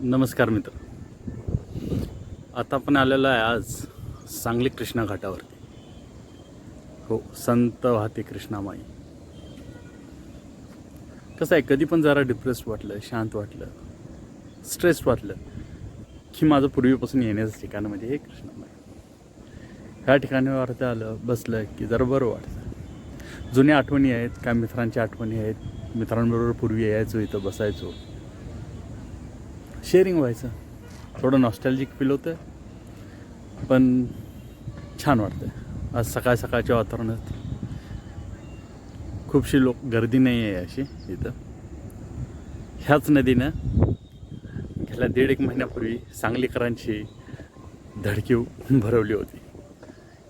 नमस्कार मित्र. आता आपण आलेलो आहे आज सांगली कृष्णा घाटावरती. हो संत वाहते कृष्णामाई. कसं आहे कधी पण जरा डिप्रेस वाटलं शांत वाटलं स्ट्रेस वाटलं की माझं पूर्वीपासून येण्याचं ठिकाण म्हणजे हे कृष्णामाई. ह्या ठिकाणावरती आलं बसलं की जरा बरं वाटतं. जुन्या आठवणी आहेत काय मित्रांच्या आठवणी आहेत मित्रांबरोबर पूर्वी यायचो इथं बसायचो. शेअरिंग व्हायचं. थोडं नॉस्टॅल्जिक फील होतं पण छान वाटतं आज सकाळ सकाळच्या वातावरणात खूपशी लोक गर्दी नाही आहे अशी इथं. ह्याच नदीनं गेल्या दीड एक महिन्यापूर्वी सांगलीकरांची धडकी भरवली होती.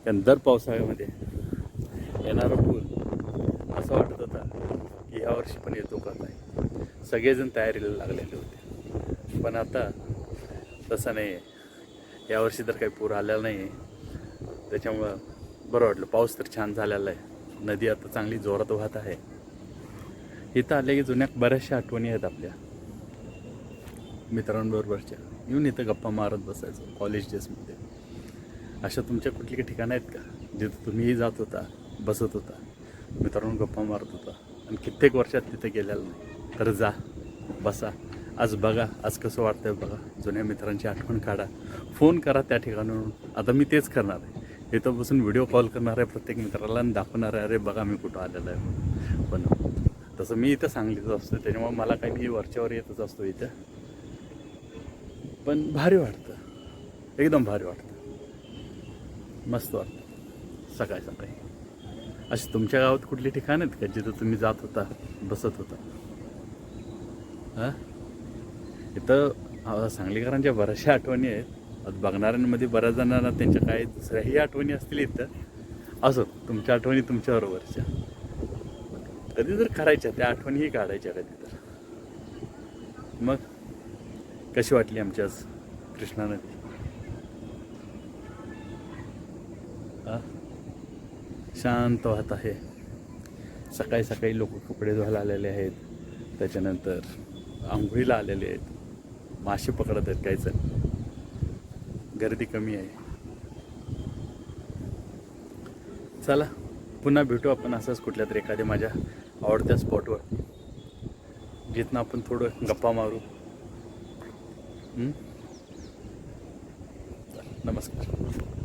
कारण दर पावसाळ्यामध्ये येणारा पूर असं वाटत होता की यावर्षी पण येतो का नाही. सगळेजण तयारीला लागलेले होते. पण आता तसं नाही. आहे यावर्षी तर काही पूर आलेला नाही आहे. त्याच्यामुळं बरं वाटलं. पाऊस तर छान झालेला आहे. नदी आता चांगली जोरात वाहत आहे. इथं आले की जुन्या बऱ्याचशा आठवणी आहेत आपल्या. मित्रांबरोबरच्या. येऊन इथं गप्पा मारत बसायचो कॉलेज डेजमध्ये अशा तुमच्या कुठली काही ठिकाणं आहेत का? जिथं तुम्हीही जात होता बसत होता मित्रांनो गप्पा मारत होता. आणि कित्येक वर्षात तिथे गेलेलं नाही. तर जा बसा. आज बघा आज कसं वाटतंय बघा. जुन्या मित्रांची आठवण काढा. फोन करा त्या ठिकाणावरून आता मी तेच करणार आहे. इथं बसून व्हिडिओ कॉल करणार आहे प्रत्येक मित्राला आणि दाखवणार आहे अरे बघा मी कुठं आलेलो आहे पण तसं मी इथं सांगलीच असतो. त्याच्यामुळे मला काही मी वरच्यावर येतच असतो इथं. पण भारी वाटतं. एकदम भारी वाटतं. मस्त वाटतं. सकाळी सकाळी. अशी तुमच्या गावात कुठली ठिकाण आहेत का जिथं तुम्ही जात होता बसत होता? हां? इथं सांगलीकरांच्या बऱ्याचशा आठवणी आहेत. बघणाऱ्यांमध्ये बऱ्याच जणांना त्यांच्या काही दुसऱ्याही आठवणी असतील इथं. असो तुमच्या आठवणी तुमच्याबरोबरच्या. कधी जर करायच्या त्या आठवणीही काढायच्या कधी तर. मग कशी वाटली आमची आज कृष्णा नदी? शांत वाहत आहे. सकाळी सकाळी लोक कपडे धुवायला आलेले आहेत. त्याच्यानंतर आंघोळीला आलेले आहेत. मासे पकडत आहेत काहीच गर्दी कमी आहे. चला पुन्हा भेटू आपण असंच कुठल्या तरी एखाद्या माझ्या आवडत्या स्पॉटवर जिथनं आपण थोडं गप्पा मारू. नमस्कार.